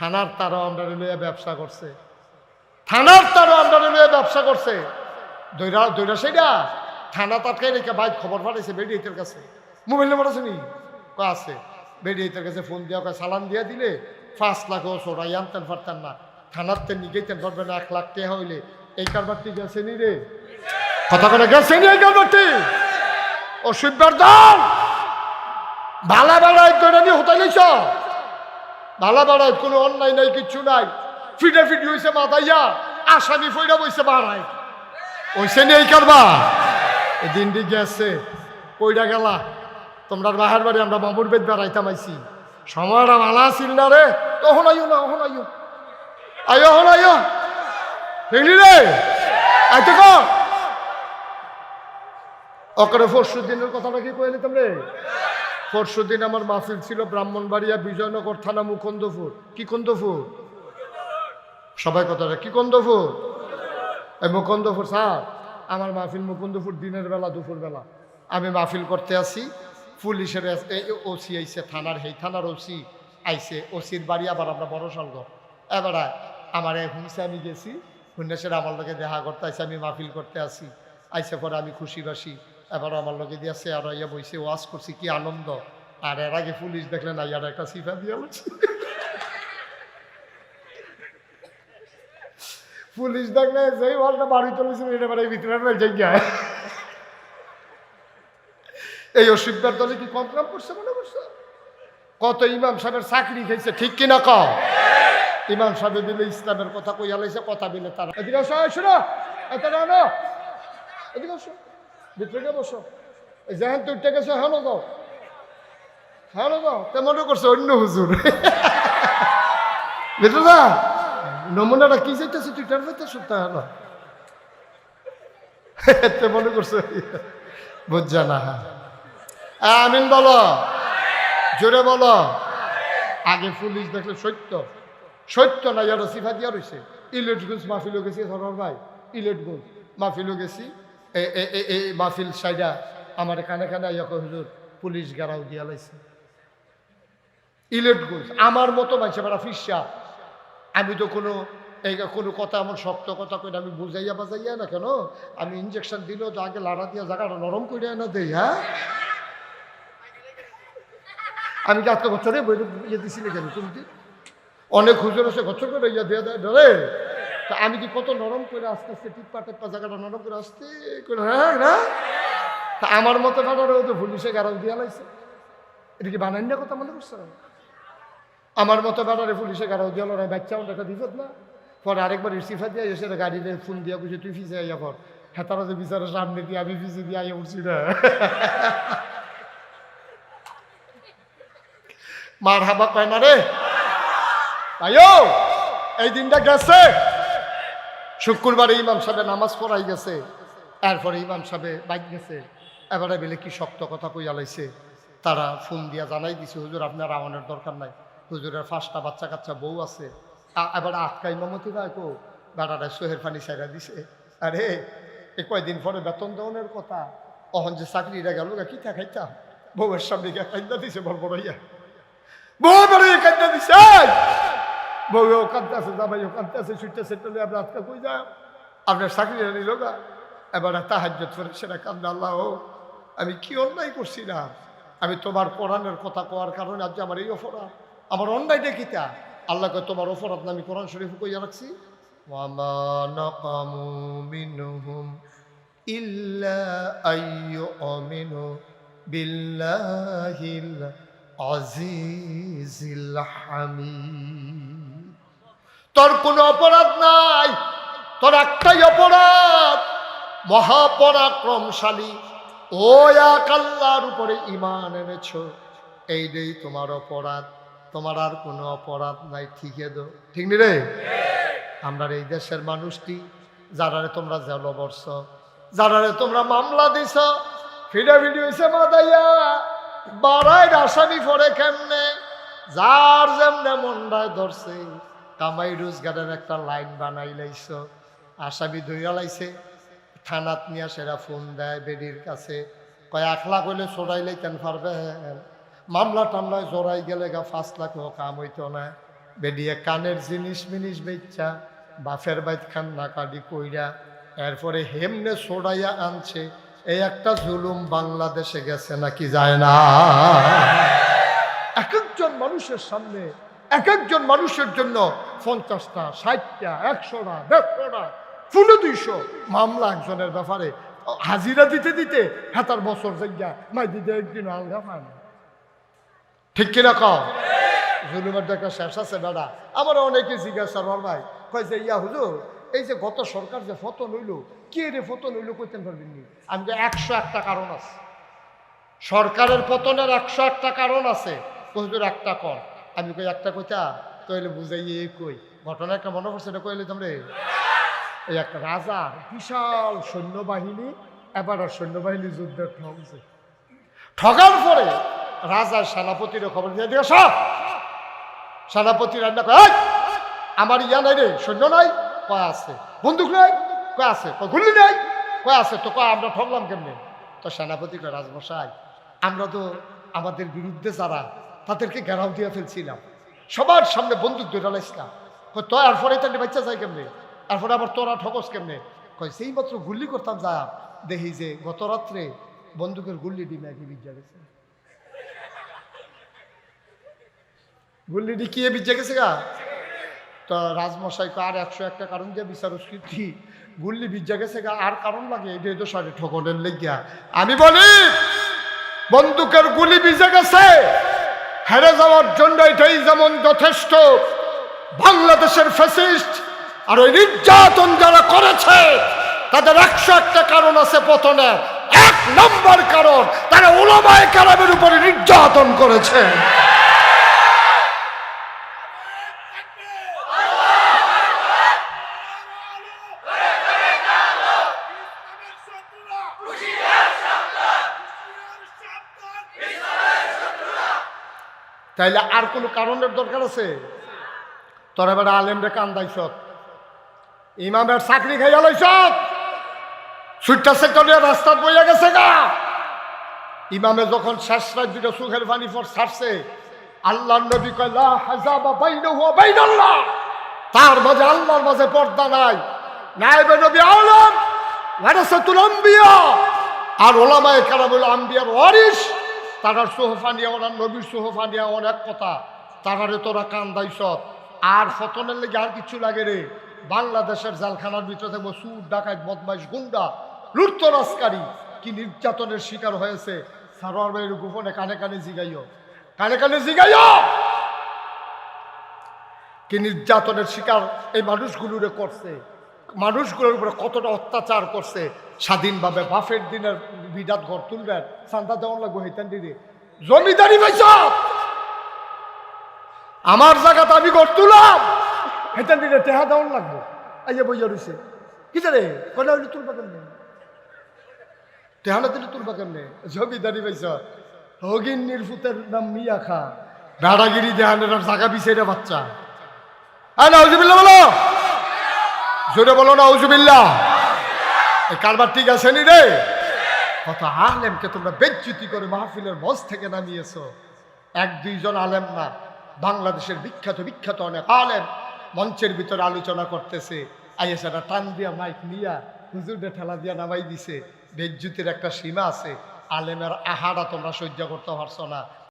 থানার তারও আন্ডারে লইয়া ব্যবসা করছে। থানার তারও আন্ডারে লইয়া ব্যবসা করছে। দৈরা দৈরা সেটা থানা তাটকাই রেখে বাইক খবর পাঠাইছে বেডিয়েতের কাছে। মোবাইল নাম্বার আছে নি? আছে। বেডিয়েতের কাছে ফোন দিয়া কয়, সালাম দিয়া দিলে পাঁচ লাখ সোরাই আনতেন পারতেন না। থানার তেন নিগেতেন পারবেন এক লাখ টাকা হইলে। এই কারবারটি গেছে নি রে? কথা করে গেছে নি এই কারবারটি? ও শিববার দল! ভালা বেড়ায় করে নিয়ে হতে নিছ ভালা বেড়ায় কোনো অন্যায় নাই, কিচ্ছু নাই। ফিটে ফিটি হয়েছে মাথাইয়া আসামি ফইরা বইছে বাড়ায়। ওইসে নিয়ে এই কারবা দিনটি গেছে, কইরা গেলা তোমরা বাহার বাড়ি আমরা মামুর বেদ বেড়াইতাম আইছি। সময়টা ভালো আছিল না রে, তখন আইও না, তখন আইও। আইও হন আইও। দেখলি রে? আইতে কো অকরে পরশু দিনের কথাটা কি কয়ে নিতাম রে? পরশু দিন আমার মাহফিল ছিল ব্রাহ্মণবাড়িয়া বিজয়নগর থানা মুকুন্দপুর। কি কুন্দপুর? সবাই কথাটা কি কুন্দপুর? এই মুকুন্দপুর, স্যার, আমার মাহফিল মুকুন্দপুর দিনের বেলা, দুপুর বেলা। আমি মাহফিল করতে আসি, পুলিশের ওসি আইছে, থানার সেই থানার ওসি আইসে ওসির বাড়ি আবার আমরা বড় সলগ এবারে আমার হুঁসে আমি গেছি হুন্নেসের আমার লোকে দেখা করতে আইসে আমি মাহফিল করতে আসি। আইসে পরে আমি খুশি বাসি। এবার আমার লোকে দিয়েছে আর ইয়া বইছে ওয়াজ করছি কি আনন্দ? আর এর আগে পুলিশ দেখলেন না, ইয়ার একটা সিফা দিয়ে বলছে। পুলিশ দেখলে যেই ওয়ালটা বাড়ি চলেছিল এটা বাড়ি ভিতরে জায়গায় এই অসিব্বার দলে কি কম কাম করছে মনে করছে? কত ইমাম সাহেবের চাকরি খাইছে ঠিক কিনা ক ইমাম সাহেব বিলে ইসলামের কথা কইয়া লাইছে, কথা বিলে তারা এদিকে আসো আসো না এত না এদিকে আসো। ভিতরে বসো এই যেহেন তুই উঠে গেছো হ্যাঁ যাও হ্যাঁ যাও তে মনে করছে অন্য হুজুর ভিতরে যা নমুনাটা কি চাইতেছে তুই টার পাইতেছ তা হলো তে মনে করছে বুঝছা না আমিন বলো। জোরে বলো। আগে পুলিশ দেখলে সত্য। সত্য না ইয়ার সিফা দিয়া রয়েছে ইলেটগঞ্জ মাহফিলও গেছি ধরার ভাই। ইলেটগঞ্জ মাহফিলও গেছি। এই মাহফিল সাইডা আমার কানে কানে হুজুর, পুলিশ গারাও দিয়া লাইছে। ইলেটগঞ্জ আমার মতো মাইছে বেড়া ফিসা আমি তো কোনো, এই কোনো কথা এমন শক্ত কথা কই আমি বুঝাইয়া বাজাইয়া না কেন? আমি ইঞ্জেকশন দিলেও তো আগে লাড়া দিয়া জায়গাটা নরম করে না দেই হ্যাঁ? আমি আজকে বছরে বই ইয়ে দিছিলে কেন তুমি অনেক হুজুর আছে গচ্ছ করে ইয়া দিয়ে দেয় তা আমি কি কত নরম করে আস্তে আস্তে টিপ্পা টিপ্পা জায়গাটা নরম করে আস্তে করে হ্যাঁ না? তা আমার মতো ব্যাটারে ও পুলিশে গারাল দিয়া লাইছে। এটা কি বানাই না কথা মনে করছে? আমার মতো ব্যাটারে পুলিশে গারাল দিয়া লড়াই, বাচ্চা আমার একটা না? পরে আরেকবার রিসিফা দিয়ে এসে গাড়িতে ফোন দিয়া বুঝে তুই ফিসে আইয়া পর হ্যাঁ তারা যে বিচারের সামনে দিয়ে আমি ফিসে দিয়ে আইয়া উঠছি না। মার হাবা কয় না রে? তাইও এই দিনটা গেছে। শুক্রবারে ইমাম সাহেব নামাজ পড়াই গেছে, এরপরে ইমাম সাহেব বাইক গেছে। এবারে বেলে কি শক্ত কথা কইয়া লাইছে। তারা ফোন দিয়া জানাই দিছে, হুজুর, আপনার আমানের দরকার নাই। হুজুরের পাঁচটা বাচ্চা কাচ্চা বউ আছে। এবারে আটকা ইমামতি না কো। বেড়াটা সোহের পানি সাইরা দিছে। আরে, এ কয়দিন পরে বেতন দেওয়ানের কথা। অহন যে চাকরিটা গেল কি তা খাইতাম বউয়ের সামনে গিয়ে খাইতা দিছে বড় বড় ইয়া। বউ বড় খাইতা দিছে বউ ও কাঁদতে আছে, জামাই ও কাঁদতে আছে ছুটতে সেটা আমরা আজকে কই যায় আপনার চাকরি নিল গা এবার তাহাজ্জত করে সেটা কান্দে আল্লাহ আমি কি অন্যায় করছি না? আমি তোমার কোরআনের কথা কোয়ার কারণে আজ আমার এই অপরাধ। আমার অন্যায়টা কিতা আল্লাহকে তোমার অপরাধ আমি কোরআন শরীফ কইয়া রাখছি? বিল্লাহিল আজিজিল হামিদ। তোর কোনো অপরাধ নাই। তোর একটাই অপরাধ মহাপরাক্রমশালী। ও এক আল্লাহর উপরে ইমান এনেছ। এই নেই তোমার অপরাধ। তোমার আর কোনো অপরাধ নাই ঠিকে দো ঠিক নি রে? আমরা এই দেশের মানুষটি যারারে তোমরা জেল বর্ষ যারারে তোমরা মামলা দিছ ফিডা ভিডিও হয়েছে মাদাইয়া। বাড়াই আসামি পড়ে কেমনে? যার যেমনে মন্ডায় ধরছে কামাই রোজগারের একটা লাইন বানাই লাইছ। আসামি ধইয়া লাইছে, থানাত নিয়ে সেরা ফোন দেয় বেডির কাছে। কয়, এক লাখ হইলে চড়াই লাইতেন পারবে? মামলা টামলায় জড়াই গেলে গা পাঁচ লাখ কাম হইতো না। বেডিয়ে কানের জিনিস মিনিস বেচ্চা বাফের বাইত খান না কাটি কইরা। এরপরে হেমনে সোড়াইয়া আনছে, এই একটা জুলুম বাংলাদেশে গেছে নাকি যায় না? এক একজন মানুষের সামনে এক একজন মানুষের জন্য পঞ্চাশটা, ষাটটা, একশোটা, দেড়শোটা পনেরো দুইশো মামলা একজনের ব্যাপারে। হাজিরা দিতে দিতে হাতার বছর জায়গা মাই দিতে একদিন আলগা পায় না। ঠিক কিনা কম জুলুমের দেখা শেষ আছে দাদা আমার অনেকে জিজ্ঞাসা রর ভাই, কয় যে, ইয়া হুজুর, এই যে গত সরকার যে ফতন হইল কে রে ফতন হইল কইতে পারবেন আমি তো একশো একটা কারণ আছে। সরকারের পতনের একশো একটা কারণ আছে। হুজুর, একটা কর। আমি কই, একটা কইতা তইলে বুঝাই, এই কই। ঘটনা একটা মনে পড়ছে, এটা কইলে তোমরে? এই একটা রাজার বিশাল সৈন্যবাহিনী, এবার আর সৈন্যবাহিনী যুদ্ধে ঠকছে ঠগার পরে রাজার সেনাপতির খবর দিয়ে দিয়ে সব সেনাপতি রান্না করে আমার ইয়া নাই রে, সৈন্য নাই? কয় আছে? বন্দুক নাই? কয় আছে? কয় গুলি নাই? কয় আছে? তো কয়, আমরা ঠকলাম কেমনে? তো সেনাপতি কয়, রাজমশাই, আমরা তো আমাদের বিরুদ্ধে যারা তাদেরকে ঘেরাও দিয়ে ফেলছিলাম। সবার সামনে বন্দুক ধরালাইছিলাম কয় তো এরপরে তাহলে বাচ্চা যায় কেমনে? এরপরে আবার তোরা ঠকস কেমনে? কয়, সেই মাত্র গুল্লি করতাম যা, দেখি যে গত রাত্রে বন্দুকের গুল্লি ডিমে একই বিজ্ঞা গেছে। গুল্লি ডিকিয়ে বিজ্ঞা গেছে গা? তো রাজমশাই আর একশো একটা কারণ দিয়ে বিচার স্বীকৃতি গুল্লি বিজ্ঞা গেছে গা, আর কারণ লাগে? এটা তো সাড়ে ঠকনের লেগিয়া। আমি বলি, বন্দুকের গুলি বিজে গেছে। হেরে যাওয়ার জন্য এটাই যেমন যথেষ্ট। বাংলাদেশের ফ্যাসিস্ট আর ওই নির্যাতন যারা করেছে, তাদের একশো একটা কারণ আছে পতনে এক নম্বর কারণ, তারা ওলামায় কারামের উপরে নির্যাতন করেছে। তাইলে আর কোনো কারণের দরকার আছে? তোরা বেড়া আলেমরে কান্দাইছ। ইমামের চাকরি খাইয়া লইছ। সুইটটা সেক্টরে রাস্তাত বইয়া গেছে গা। ইমামে যখন শেষ রাত দুটো সুখের পানি পর ছাড়ছে আল্লাহ নবী কয়, লা হাজাবা বাইনাহু ওয়া বাইনাল্লাহ। তার মাঝে আল্লাহর মাঝে পর্দা নাই। নাইবে নবী আলম ওয়ারাসাতুল আম্বিয়া। আর ওলামায়ে কেরাম হলো আম্বিয়ার ওয়ারিস তারার সোহফা নিয়ে ওনার নবীর সোহফা নিয়ে অনেক কথা, তারারে তোরা কান্দাইছ। আর ফতনের লেগে আর কিছু লাগে রে। বাংলাদেশের জালখানার ভিতরে থাকব সুর, ডাকাত, বদমাইশ, গুন্ডা লুটতরাজকারী কি নির্যাতনের শিকার হয়েছে। সারোয়ার ভাইয়ের গোপনে কানে কানে জিগাইও। কানে কানে জিগাইও! কি নির্যাতনের শিকার এই মানুষগুলোরে করছে। মানুষগুলোর উপরে কতটা অত্যাচার করছে। স্বাধীনভাবে বাফের দিনের বিরাট ঘর তুলবেন সান্তা দেওয়ান লাগবো হেতান দিদি জমিদারি পাইছ? আমার জায়গাতে আমি ঘর তুলাম। হেতান দিদি টেহা দেওয়ান লাগবো। এই যে বইয়া রয়েছে কি জানে কলে হইলে তুলবা কেমনে? টেহানা দিলে তুলবা কেমনে? জমিদারি পাইছ। হগিন নির্ফুতের নাম মিয়া খা। ভেড়াগিরি দেহানের জায়গা বিছেরা বাচ্চা। আয় না হুজুবিল্লা বলো। জোরে বলো না হুজুবিল্লা এই কারবার ঠিক আছে নি রে? কত আলেমকে তোমরা বেজ্জুতি করে মাহফিলের মঞ্চ থেকে নামিয়েছ। এক দুইজন আলেম না, বাংলাদেশের বিখ্যাত বিখ্যাত অনেক আলেম মঞ্চের ভিতরে আলোচনা করতেছে। আইএসাটা টান দিয়া মাইক নিয়া হুজুরটা ঠেলা দিয়া নামাই দিছে। বেজ্যুতির একটা সীমা আছে। আলেমের আহারা তোমরা সহ্য করতে পারছ না।